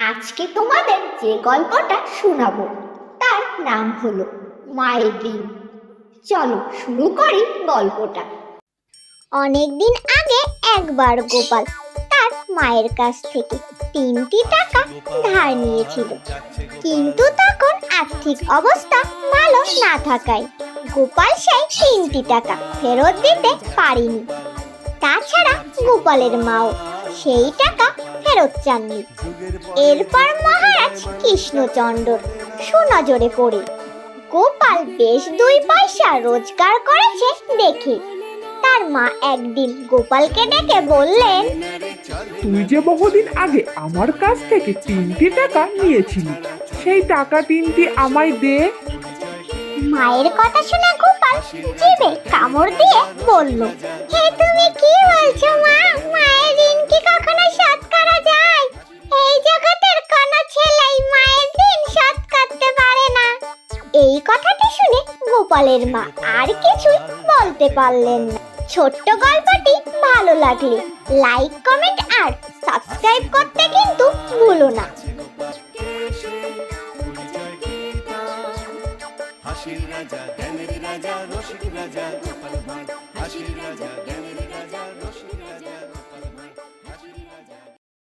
আজকে তোমাদের যে গল্পটা শোনাবো, তার নাম হলো মায়ের দিন। চলো শুরু করি গল্পটা। অনেকদিন আগে একবার গোপাল তার মায়ের কাছ থেকে তিনটি টাকা ধার নিয়েছিল। কিন্তু তখন আর্থিক অবস্থা ভালো না থাকায় গোপাল সেই তিনটি টাকা ফেরত দিতে পারেনি। তাছাড়া গোপালের মাও সেই টাকা ফেরত চাননি। এরপর মহারাজ কৃষ্ণচন্দ্র সুনজরে পড়ে। গোপাল বেশ দুই পয়সা রোজগার করেছে দেখে। তার মা একদিন গোপালকে ডেকে বললেন তুই যে বহুদিন আগে আমার কাছ থেকে তিনটি টাকা নিয়েছিলি সেই টাকা তিনটি আমায় দে। মায়ের কথা শুনে গোপাল জিভে কামড় দিয়ে বলল হে তুমি কি বলছো এই কথাটি শুনে গোপালের মা আর কিছুই বলতে পারলেন না। ছোট্ট গল্পটি ভালো লাগলে লাইক কমেন্ট আর সাবস্ক্রাইব করতে কিন্তু ভুলো না। রাজা রাজা রাজা